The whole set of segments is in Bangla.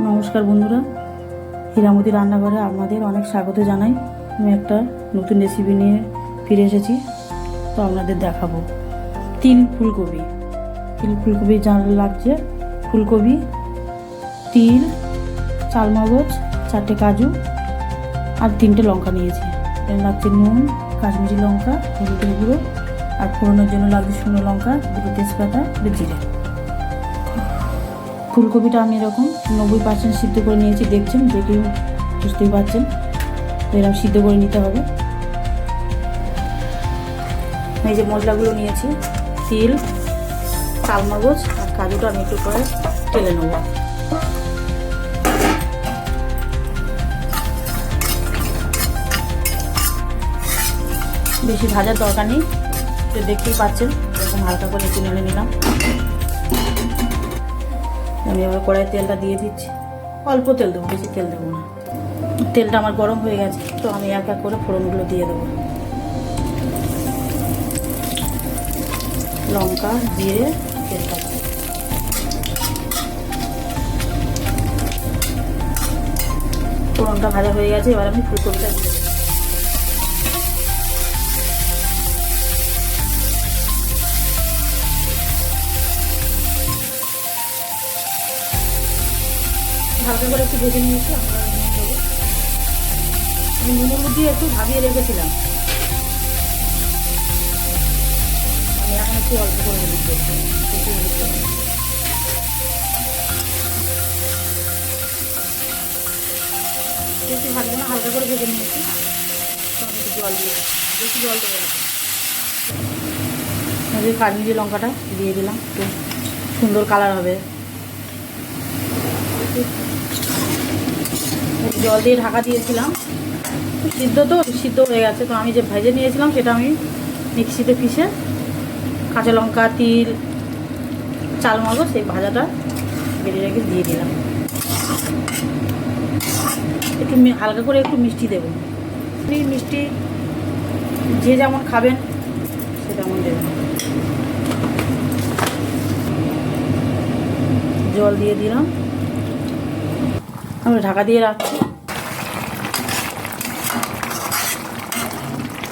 নমস্কার বন্ধুরা। হীরামতি রান্নাঘরে আপনাদের অনেক স্বাগত জানাই। আমি একটা নতুন রেসিপি নিয়ে ফিরে এসেছি। তো আপনাদের দেখাবো। তিল ফুলকপি। তিল ফুলকপি যা লাগছে। ফুলকপি, তিল, চালমগজ, চারটে কাজু আর তিনটে লঙ্কা নিয়েছি। লাগছে নুন, কাশ্মীরি লঙ্কা, হলুদের গুঁড়ো আর ফোড়নের জন্য লাগছে শুকনো লঙ্কা, দুটো তেজপাতা, দুটো জিরে। ফুলকপিটা আমি এরকম নব্বই পার্সেন্ট সিদ্ধ করে নিয়েছি, দেখছেন? দেখে বুঝতেই পারছেন। তো এরকম সিদ্ধ করে নিতে হবে। এই যে মশলাগুলো নিয়েছি, তিল, চালমগজ আর কাজুটা আমি একটু করে টেলে নেব। বেশি ভাজার দরকার নেই। তো দেখতেই পাচ্ছেন, এরকম হালকা করে একটু নিলাম। আমি এবার কড়াই তেলটা দিয়ে দিচ্ছি। অল্প তেল দেবো, বেশি তেল দেবো না। তেলটা আমার গরম হয়ে গেছে, তো আমি এক এক করে ফোড়নগুলো দিয়ে দেবো। লঙ্কা, জিরে তেলটা ফোড়নটা ভাজা হয়ে গেছে, এবার আমি ফুলকপিটা দিয়ে দেবো। হালকা করে একটু ভেজে নিয়েছি আমি নুন হলুদ দিয়ে একটু ভাবিয়ে রেখেছিলাম আমি এখন একটু অল্প করে হলুদ দেবো বেশি। ভাজবো না, হালকা করে ভেজে নিয়েছি জল দিয়ে। বেশি জল দেবো না কাশ্মীরি লঙ্কাটা দিয়ে দিলাম, একটু সুন্দর কালার হবে জল দিয়ে ঢাকা দিয়েছিলাম। সিদ্ধ তো, সিদ্ধ হয়ে গেছে। তো আমি যে ভেজে নিয়েছিলাম, সেটা আমি মিক্সিতে পিষে কাঁচা লঙ্কা, তিল চাল মগজ সেই ভাজাটা বেরিয়ে রেখে দিয়ে দিলাম। একটু হালকা করে একটু মিষ্টি দেবো। মিষ্টি যে যেমন খাবেন, সে তেমন দেবেন। জল দিয়ে দিলাম। আমি ঢাকা দিয়ে রাখছি।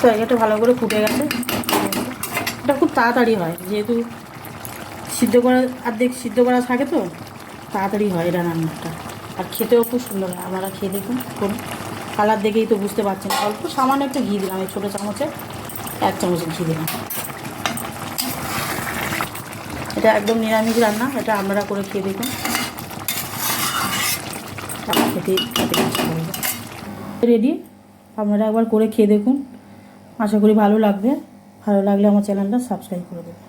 তরকারিটা ভালো করে ফুটে গেছে। এটা খুব তাড়াতাড়ি হয়, যেহেতু সিদ্ধ করা, অর্ধেক সিদ্ধ করা থাকে তো, তাড়াতাড়ি হয় এটা রান্নাটা। আর খেতেও খুব সুন্দর হয়, আপনারা খেয়ে দেখুন কোন কালার দেখেই তো বুঝতে পারছেন। অল্প সামান্য একটু ঘি দিলাম, এই ছোটো চামচে এক চামচ ঘি দিলাম। এটা একদম নিরামিষ রান্না, এটা আপনারা করে খেয়ে দেখুন। খেতে রেডি আপনারা একবার করে খেয়ে দেখুন। আশা করি ভালো লাগবে। ভালো লাগলে আমার চ্যানেলটা সাবস্ক্রাইব করে দেবেন।